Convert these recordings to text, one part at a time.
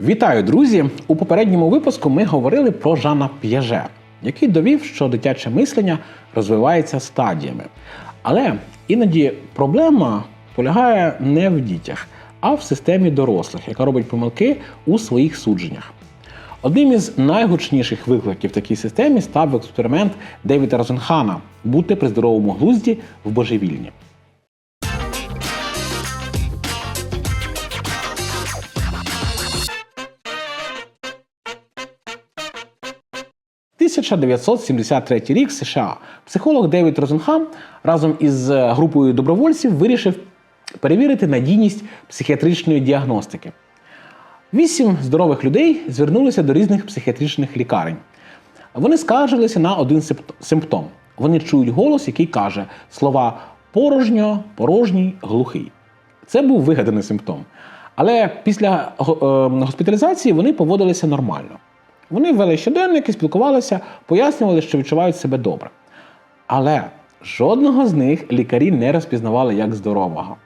Вітаю, друзі! У попередньому випуску ми говорили про Жана П'яже, який довів, що дитяче мислення розвивається стадіями. Але іноді проблема полягає не в дітях, а в системі дорослих, яка робить помилки у своїх судженнях. Одним із найгучніших викликів такій системі став експеримент Девіда Розенхана бути при здоровому глузді в божевільні. 1973 рік США. Психолог Девід Розенхам разом із е, групою добровольців вирішив перевірити надійність психіатричної діагностики. Вісім здорових людей звернулися до різних психіатричних лікарень. Вони скаржилися на один симптом. Вони чують голос, який каже слова порожньо, порожній, глухий. Це був вигаданий симптом. Але після е, госпіталізації вони поводилися нормально. Вони вели щоденники, спілкувалися, пояснювали, що відчувають себе добре. Але жодного з них лікарі не розпізнавали як здорового.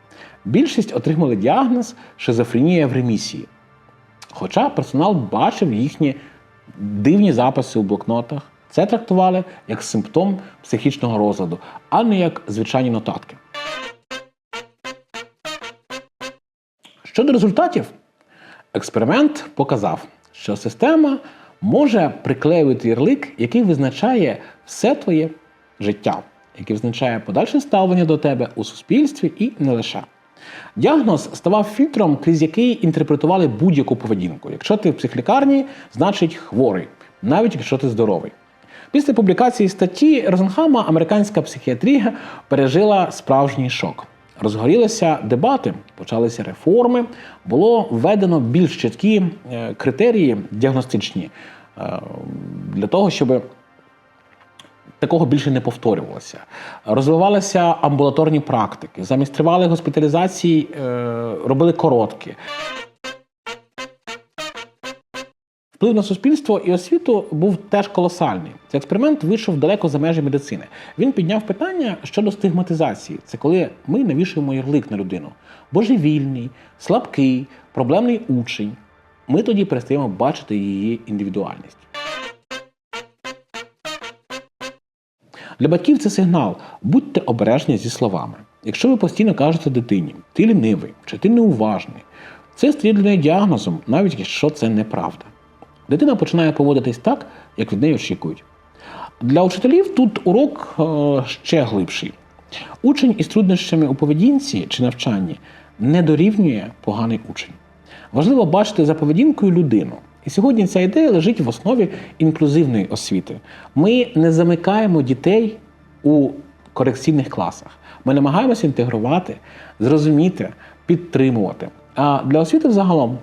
Більшість отримали діагноз шизофренія в ремісії. Хоча персонал бачив їхні дивні записи у блокнотах, це трактували як симптом психічного розладу, а не як звичайні нотатки. Щодо результатів, експеримент показав, що система може приклеювати ярлик, який визначає все твоє життя, який визначає подальше ставлення до тебе у суспільстві і не лише. Діагноз ставав фільтром, крізь який інтерпретували будь-яку поведінку. Якщо ти в психлікарні, значить хворий, навіть якщо ти здоровий. Після публікації статті Розенхама американська психіатрія пережила справжній шок. Розгорілися дебати, почалися реформи, було введено більш чіткі е, критерії діагностичні е, для того, щоб такого більше не повторювалося. Розвивалися амбулаторні практики. Замість тривалих госпіталізацій е, робили короткі. Вплив на суспільство і освіту був теж колосальний. Цей експеримент вийшов далеко за межі медицини. Він підняв питання щодо стигматизації. Це коли ми навішуємо ярлик на людину. Божевільний, слабкий, проблемний учень. Ми тоді перестаємо бачити її індивідуальність. Для батьків це сигнал. Будьте обережні зі словами. Якщо ви постійно кажете дитині, ти лінивий чи ти неуважний, це стає діагнозом, навіть якщо це неправда. Дитина починає поводитись так, як від неї очікують. Для учителів тут урок е, ще глибший. Учень із труднощами у поведінці чи навчанні не дорівнює поганий учень. Важливо бачити за поведінкою людину. І сьогодні ця ідея лежить в основі інклюзивної освіти. Ми не замикаємо дітей у корекційних класах. Ми намагаємося інтегрувати, зрозуміти, підтримувати. А для освіти взагалом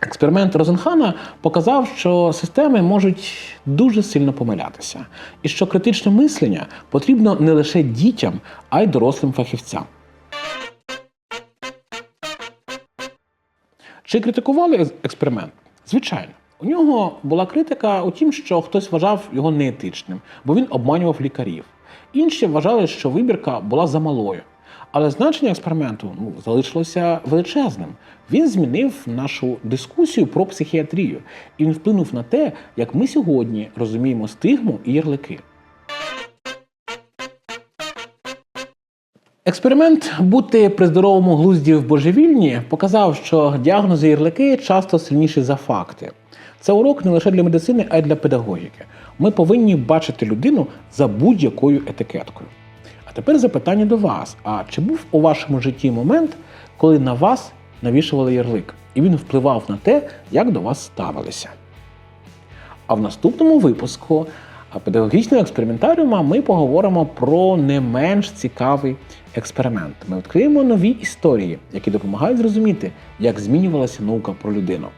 Експеримент Розенхана показав, що системи можуть дуже сильно помилятися, і що критичне мислення потрібно не лише дітям, а й дорослим фахівцям. Чи критикували експеримент? Звичайно. У нього була критика у тім, що хтось вважав його неетичним, бо він обманював лікарів. Інші вважали, що вибірка була замалою. Але значення експерименту ну, залишилося величезним. Він змінив нашу дискусію про психіатрію і він вплинув на те, як ми сьогодні розуміємо стигму і ярлики. Експеримент бути при здоровому глузді в божевільні показав, що діагнози ярлики часто сильніші за факти. Це урок не лише для медицини, а й для педагогіки. Ми повинні бачити людину за будь-якою етикеткою. Тепер запитання до вас: а чи був у вашому житті момент, коли на вас навішували ярлик, і він впливав на те, як до вас ставилися? А в наступному випуску педагогічного експериментаріума ми поговоримо про не менш цікавий експеримент. Ми відкриємо нові історії, які допомагають зрозуміти, як змінювалася наука про людину.